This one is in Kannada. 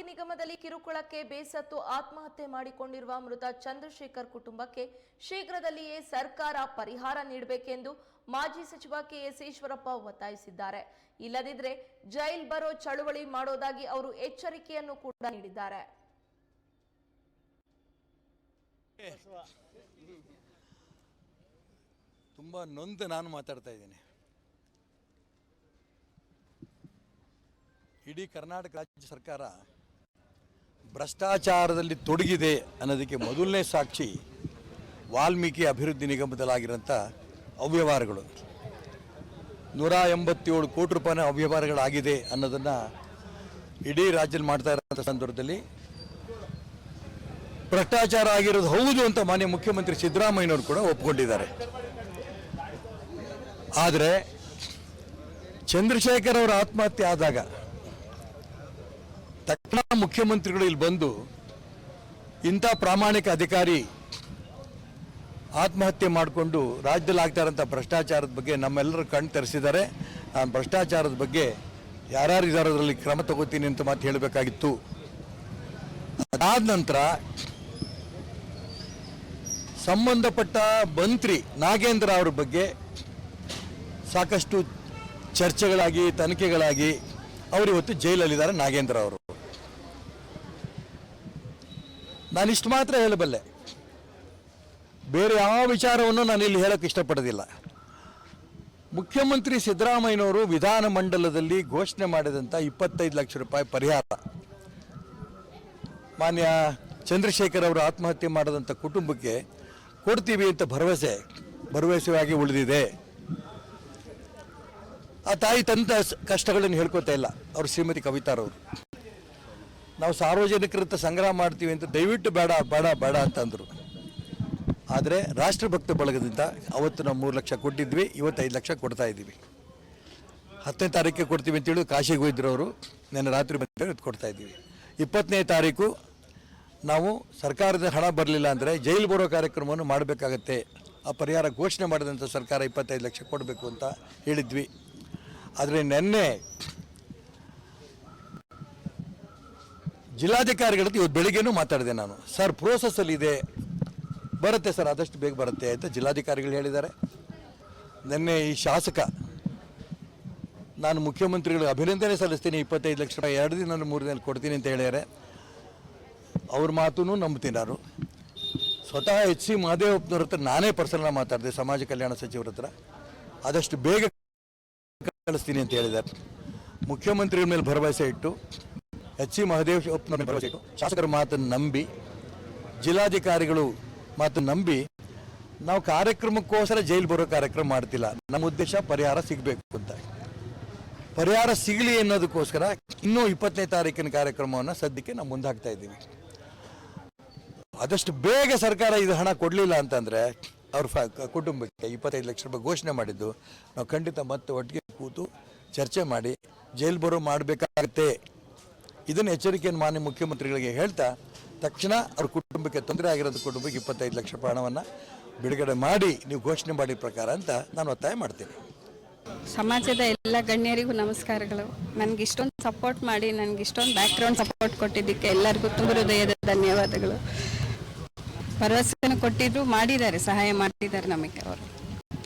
ವಾಲ್ಮೀಕಿ ನಿಗಮದಲ್ಲಿ ಕಿರುಕುಳಕ್ಕೆ ಬೇಸತ್ತು ಆತ್ಮಹತ್ಯೆ ಮಾಡಿಕೊಂಡಿರುವ ಮೃತ ಚಂದ್ರಶೇಖರ್ ಕುಟುಂಬಕ್ಕೆ ಶೀಘ್ರದಲ್ಲಿಯೇ ಸರ್ಕಾರ ಪರಿಹಾರ ನೀಡಬೇಕೆಂದು ಮಾಜಿ ಸಚಿವ ಕೆಎಸ್ ಈಶ್ವರಪ್ಪ ಒತ್ತಾಯಿಸಿದ್ದಾರೆ. ಇಲ್ಲದಿದ್ರೆ ಜೈಲ್ ಬರೋ ಚಳುವಳಿ ಮಾಡೋದಾಗಿ ಅವರು ಎಚ್ಚರಿಕೆಯನ್ನು ಕೂಡ ನೀಡಿದ್ದಾರೆ. ತುಂಬಾ ನೊಂದು ನಾನು ಮಾತಾಡ್ತಾ ಇದ್ದೀನಿ. ಇಡೀ ಕರ್ನಾಟಕ ರಾಜ್ಯ ಸರ್ಕಾರ ಭ್ರಷ್ಟಾಚಾರದಲ್ಲಿ ತೊಡಗಿದೆ ಅನ್ನೋದಕ್ಕೆ ಮೊದಲನೇ ಸಾಕ್ಷಿ ವಾಲ್ಮೀಕಿ ಅಭಿವೃದ್ಧಿ ನಿಗಮದಲ್ಲಾಗಿರೋಂಥ ಅವ್ಯವಹಾರಗಳು. ನೂರ ಎಂಬತ್ತೇಳು ಕೋಟಿ ರೂಪಾಯಿನ ಅವ್ಯವಹಾರಗಳಾಗಿದೆ ಅನ್ನೋದನ್ನು ಇಡೀ ರಾಜ್ಯದಲ್ಲಿ ಮಾಡ್ತಾ ಇರೋಂಥ ಸಂದರ್ಭದಲ್ಲಿ ಭ್ರಷ್ಟಾಚಾರ ಆಗಿರೋದು ಹೌದು ಅಂತ ಮಾನ್ಯ ಮುಖ್ಯಮಂತ್ರಿ ಸಿದ್ದರಾಮಯ್ಯನವರು ಕೂಡ ಒಪ್ಕೊಂಡಿದ್ದಾರೆ. ಆದರೆ ಚಂದ್ರಶೇಖರ್ ಅವರ ಆತ್ಮಹತ್ಯೆ ಆದಾಗ ತಕ್ಷಣ ಮುಖ್ಯಮಂತ್ರಿಗಳು ಇಲ್ಲಿ ಬಂದು ಇಂಥ ಪ್ರಾಮಾಣಿಕ ಅಧಿಕಾರಿ ಆತ್ಮಹತ್ಯೆ ಮಾಡಿಕೊಂಡು ರಾಜ್ಯದಲ್ಲಿ ಆಗ್ತಾ ಇರೋಂಥ ಭ್ರಷ್ಟಾಚಾರದ ಬಗ್ಗೆ ನಮ್ಮೆಲ್ಲರೂ ಕಣ್ಣು ತರಿಸಿದ್ದಾರೆ. ನಾನು ಭ್ರಷ್ಟಾಚಾರದ ಬಗ್ಗೆ ಯಾರ್ಯಾರು ಇದ್ದಾರೆ ಅದರಲ್ಲಿ ಕ್ರಮ ತಗೋತೀನಿ ಅಂತ ಮಾತು ಹೇಳಬೇಕಾಗಿತ್ತು. ಅದಾದ ನಂತರ ಸಂಬಂಧಪಟ್ಟ ಮಂತ್ರಿ ನಾಗೇಂದ್ರ ಅವ್ರ ಬಗ್ಗೆ ಸಾಕಷ್ಟು ಚರ್ಚೆಗಳಾಗಿ, ತನಿಖೆಗಳಾಗಿ ಅವರು ಇವತ್ತು ಜೈಲಲ್ಲಿದ್ದಾರೆ ನಾಗೇಂದ್ರ ಅವರು. ನಾನಿಷ್ಟು ಮಾತ್ರ ಹೇಳಬಲ್ಲೆ. ಬೇರೆ ಯಾವ ವಿಚಾರವನ್ನು ನಾನು ಇಲ್ಲಿ ಹೇಳಕ್ಕೆ ಇಷ್ಟಪಡೋದಿಲ್ಲ. ಮುಖ್ಯಮಂತ್ರಿ ಸಿದ್ದರಾಮಯ್ಯನವರು ವಿಧಾನಮಂಡಲದಲ್ಲಿ ಘೋಷಣೆ ಮಾಡಿದಂಥ ಇಪ್ಪತ್ತೈದು ಲಕ್ಷ ರೂಪಾಯಿ ಪರಿಹಾರ. ಮಾನ್ಯ ಚಂದ್ರಶೇಖರ್ ಅವರು ಆತ್ಮಹತ್ಯೆ ಮಾಡಿದಂಥ ಕುಟುಂಬಕ್ಕೆ ಕೊಡ್ತೀವಿ ಅಂತ ಭರವಸೆ, ಭರವಸೆಯಾಗಿ ಉಳಿದಿದೆ. ಆ ತಾಯಿ ತಂದ ಕಷ್ಟಗಳನ್ನು ಹೇಳ್ಕೊತಾ ಇಲ್ಲ. ಅವರು ಶ್ರೀಮತಿ ಕವಿತಾರವರು ನಾವು ಸಾರ್ವಜನಿಕರ ಸಂಗ್ರಹ ಮಾಡ್ತೀವಿ ಅಂತ ದಯವಿಟ್ಟು ಬೇಡ ಬೇಡ ಬೇಡ ಅಂತಂದರು ಆದರೆ ರಾಷ್ಟ್ರಭಕ್ತ ಬಳಗದಿಂದ ಅವತ್ತು ನಾವು ಮೂರು ಲಕ್ಷ ಕೊಟ್ಟಿದ್ವಿ, ಇವತ್ತು ಐದು ಲಕ್ಷ ಕೊಡ್ತಾ ಇದ್ದೀವಿ. ಹತ್ತನೇ ತಾರೀಕಿಗೆ ಕೊಡ್ತೀವಿ ಅಂತೇಳಿ ಕಾಶಿಗೆ ಹೋಗಿದ್ರು ಅವರು ನೆನ್ನೆ ರಾತ್ರಿ ಬಂದ ಕೊಡ್ತಾ ಇದ್ದೀವಿ. ಇಪ್ಪತ್ತನೇ ತಾರೀಕು ನಾವು ಸರ್ಕಾರದ ಹಣ ಬರಲಿಲ್ಲ ಅಂದರೆ ಜೈಲು ಬರೋ ಕಾರ್ಯಕ್ರಮವನ್ನು ಮಾಡಬೇಕಾಗತ್ತೆ. ಆ ಪರಿಹಾರ ಘೋಷಣೆ ಮಾಡಿದಂಥ ಸರ್ಕಾರ ಇಪ್ಪತ್ತೈದು ಲಕ್ಷ ಕೊಡಬೇಕು ಅಂತ ಹೇಳಿದ್ವಿ. ಆದರೆ ನಿನ್ನೆ ಜಿಲ್ಲಾಧಿಕಾರಿಗಳ ಹತ್ರ ಇವತ್ತು ಬೆಳಿಗ್ಗೆನೂ ಮಾತಾಡಿದೆ ನಾನು. ಸರ್ ಪ್ರೋಸೆಸ್ಸಲ್ಲಿ ಇದೆ. ಬರುತ್ತೆ ಸರ್, ಆದಷ್ಟು ಬೇಗ ಬರುತ್ತೆ ಅಂತ ಜಿಲ್ಲಾಧಿಕಾರಿಗಳು ಹೇಳಿದ್ದಾರೆ. ನಿನ್ನೆ ಈ ಶಾಸಕ, ನಾನು ಮುಖ್ಯಮಂತ್ರಿಗಳಿಗೆ ಅಭಿನಂದನೆ ಸಲ್ಲಿಸ್ತೀನಿ. ಇಪ್ಪತ್ತೈದು ಲಕ್ಷ ರೂಪಾಯಿ ಎರಡು ದಿನ ಮೂರು ದಿನ ಕೊಡ್ತೀನಿ ಅಂತ ಹೇಳಿದ್ದಾರೆ ಅವ್ರ ಮಾತೂ ನಂಬ್ತೀನಿ ಸ್ವತಃ ಎಚ್ ಸಿ ಮಹದೇವಪ್ಪನವ್ರ ಹತ್ರ ನಾನೇ ಪರ್ಸನಲ್ ಮಾತಾಡಿದೆ, ಸಮಾಜ ಕಲ್ಯಾಣ ಸಚಿವರ ಹತ್ರ. ಆದಷ್ಟು ಬೇಗ ಕಳಿಸ್ತೀನಿ ಅಂತ ಹೇಳಿದ್ದಾರೆ. ಮುಖ್ಯಮಂತ್ರಿಗಳ ಮೇಲೆ ಭರವಸೆ ಇಟ್ಟು, ಎಚ್ ಸಿ ಮಹದೇವ್ ಶಾಸಕರ ಮಾತನ್ನು ನಂಬಿ, ಜಿಲ್ಲಾಧಿಕಾರಿಗಳು ಮಾತನ್ನು ನಂಬಿ, ನಾವು ಕಾರ್ಯಕ್ರಮಕ್ಕೋಸ್ಕರ ಜೈಲು ಬರೋ ಕಾರ್ಯಕ್ರಮ ಮಾಡ್ತಿಲ್ಲ. ನಮ್ಮ ಉದ್ದೇಶ ಪರಿಹಾರ ಸಿಗಬೇಕು ಅಂತ. ಪರಿಹಾರ ಸಿಗಲಿ ಅನ್ನೋದಕ್ಕೋಸ್ಕರ ಇನ್ನೂ ಇಪ್ಪತ್ತನೇ ತಾರೀಕಿನ ಕಾರ್ಯಕ್ರಮವನ್ನು ಸದ್ಯಕ್ಕೆ ನಾವು ಮುಂದಾಗ್ತಾ ಇದ್ದೀವಿ. ಆದಷ್ಟು ಬೇಗ ಸರ್ಕಾರ ಇದು ಹಣ ಕೊಡಲಿಲ್ಲ ಅಂತಂದರೆ ಅವ್ರ ಕುಟುಂಬಕ್ಕೆ ಇಪ್ಪತ್ತೈದು ಲಕ್ಷ ರೂಪಾಯಿ ಘೋಷಣೆ ಮಾಡಿದ್ದು, ನಾವು ಖಂಡಿತ ಮತ್ತೆ ಒಟ್ಟಿಗೆ ಕೂತು ಚರ್ಚೆ ಮಾಡಿ ಜೈಲ್ ಬರೋ ಮಾಡಬೇಕಾಗತ್ತೆ. ಇದನ್ನು ಎಚ್ಚರಿಕೆಯನ್ನು ಮಾನ್ಯ ಮುಖ್ಯಮಂತ್ರಿಗಳಿಗೆ ಹೇಳ್ತಾ ತಕ್ಷಣ ಅವ್ರ ಕುಟುಂಬಕ್ಕೆ ತೊಂದರೆ ಆಗಿರೋದು ಕುಟುಂಬಕ್ಕೆ ಇಪ್ಪತ್ತೈದು ಲಕ್ಷ ಹಣವನ್ನು ಬಿಡುಗಡೆ ಮಾಡಿ ನೀವು ಘೋಷಣೆ ಮಾಡಿದ ಪ್ರಕಾರ ಅಂತ ನಾನು ಒತ್ತಾಯ ಮಾಡ್ತೀನಿ. ಸಮಾಜದ ಎಲ್ಲ ಗಣ್ಯರಿಗೂ ನಮಸ್ಕಾರಗಳು. ನನಗೆ ಇಷ್ಟೊಂದು ಸಪೋರ್ಟ್ ಮಾಡಿ, ನನಗೆ ಇಷ್ಟೊಂದು ಬ್ಯಾಕ್ಗ್ರೌಂಡ್ ಸಪೋರ್ಟ್ ಕೊಟ್ಟಿದ್ದಕ್ಕೆ ಎಲ್ಲರಿಗೂ ತುಂಬ ಹೃದಯದ ಧನ್ಯವಾದಗಳು. ಭರವಸೆಯನ್ನು ಕೊಟ್ಟಿದ್ರು ಮಾಡಿದ್ದಾರೆ, ಸಹಾಯ ಮಾಡಿದ್ದಾರೆ ನಮಗೆ ಅವರು.